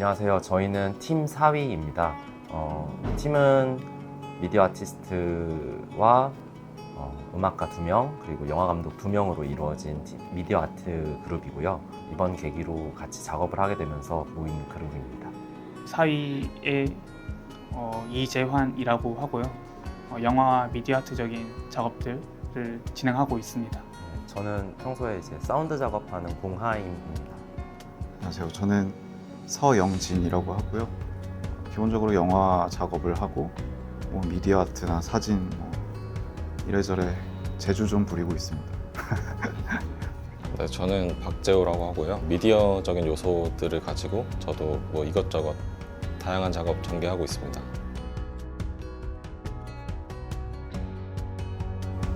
안녕하세요. 저희는 팀 4위입니다. 어, 팀은 미디어 아티스트와 어, 음악가 2명 그리고 영화 감독 2명으로 이루어진 팀- 미디어 아트 그룹이고요. 이번 계기로 같이 작업을 하게 되면서 모인 그룹입니다. 사위의 어, 이재환이라고 하고요. 어, 영화 미디어 아트적인 작업들을 진행하고 있습니다. 네, 저는 평소에 이제 사운드 작업하는 공하임입니다. 안녕하세요. 저는 서영진이라고 하고요. 기본적으로 영화 작업을 하고 뭐 미디어 아트나 사진 뭐 이래저래 재주 좀 부리고 있습니다. 네, 저는 박재호라고 하고요. 미디어적인 요소들을 가지고 저도 뭐 이것저것 다양한 작업 전개하고 있습니다.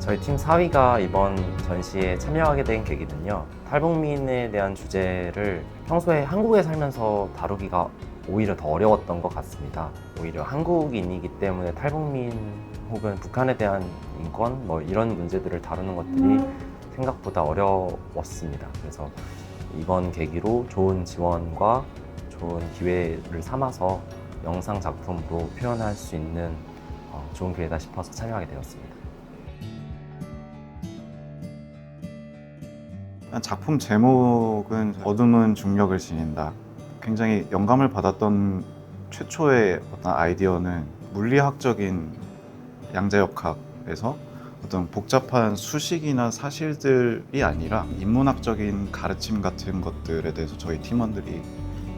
저희 팀 4위가 이번 전시에 참여하게 된 계기는요. 탈북민에 대한 주제를 평소에 한국에 살면서 다루기가 오히려 더 어려웠던 것 같습니다. 오히려 한국인이기 때문에 탈북민 혹은 북한에 대한 인권 뭐 이런 문제들을 다루는 것들이 생각보다 어려웠습니다. 그래서 이번 계기로 좋은 지원과 좋은 기회를 삼아서 영상 작품으로 표현할 수 있는 어, 좋은 기회다 싶어서 참여하게 되었습니다. 작품 제목은 어둠은 중력을 지닌다. 굉장히 영감을 받았던 최초의 어떤 아이디어는 물리학적인 양자역학에서 어떤 복잡한 수식이나 사실들이 아니라 인문학적인 가르침 같은 것들에 대해서 저희 팀원들이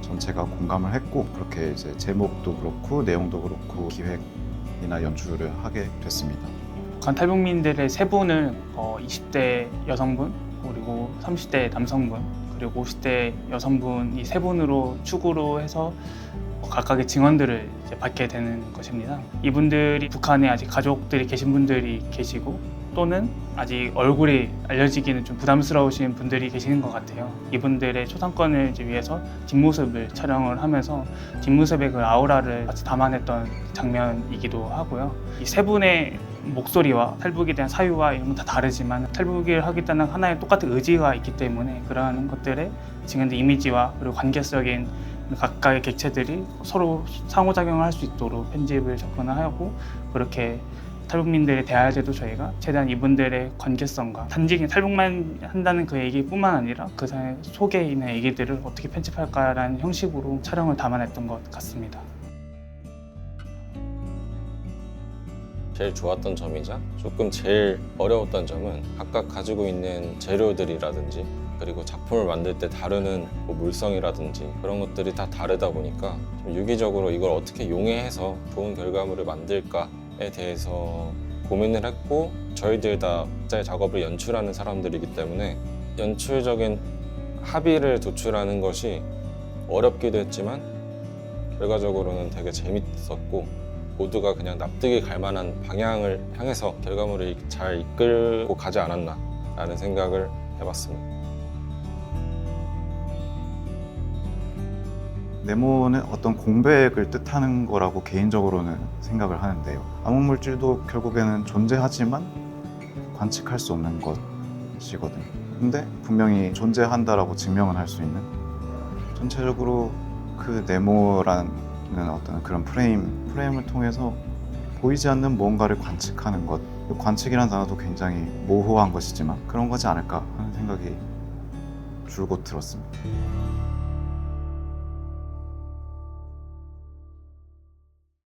전체가 공감을 했고 그렇게 이제 제목도 그렇고 내용도 그렇고 기획이나 연출을 하게 됐습니다. 북한 탈북민들의 세 분을 어, 20대 여성분 그리고 30대 남성분 그리고 50대 여성분 이 세 분으로 축으로 해서 각각의 증언들을 받게 되는 것입니다. 이분들이 북한에 아직 가족들이 계신 분들이 계시고 또는 아직 얼굴이 알려지기는 좀 부담스러우신 분들이 계시는 것 같아요. 이분들의 초상권을 위해서 뒷모습을 촬영을 하면서 뒷모습의 그 아우라를 같이 담아냈던 장면이기도 하고요. 이 세 분의 목소리와 탈북에 대한 사유와 이런 건 다 다르지만 탈북을 하겠다는 하나의 똑같은 의지가 있기 때문에 그러한 것들의 증언된 이미지와 그리고 관계성인 각각의 객체들이 서로 상호작용을 할 수 있도록 편집을 접근하고 그렇게 탈북민들에 대할 때도 저희가 최대한 이분들의 관계성과 단지 탈북만 한다는 그 얘기뿐만 아니라 그 속에 있는 얘기들을 어떻게 편집할까라는 형식으로 촬영을 담아냈던 것 같습니다. 제일 좋았던 점이자 조금 제일 어려웠던 점은 각각 가지고 있는 재료들이라든지 그리고 작품을 만들 때 다루는 뭐 물성이라든지 그런 것들이 다 다르다 보니까 좀 유기적으로 이걸 어떻게 용해해서 좋은 결과물을 만들까에 대해서 고민을 했고 저희들 다 각자의 작업을 연출하는 사람들이기 때문에 연출적인 합의를 도출하는 것이 어렵기도 했지만 결과적으로는 되게 재밌었고 모두가 그냥 납득이 갈 만한 방향을 향해서 결과물을 잘 이끌고 가지 않았나 라는 생각을 해봤습니다. 네모는 어떤 공백을 뜻하는 거라고 개인적으로는 생각을 하는데요. 암흑물질도 결국에는 존재하지만 관측할 수 없는 것이거든요. 근데 분명히 존재한다라고 증명은 할수 있는 전체적으로 그 네모라는 어떤 그런 프레임, 프레임을 통해서 보이지 않는 무언가를 관측하는 것. 관측이라는 단어도 굉장히 모호한 것이지만 그런 거지 않을까 하는 생각이 줄곧 들었습니다.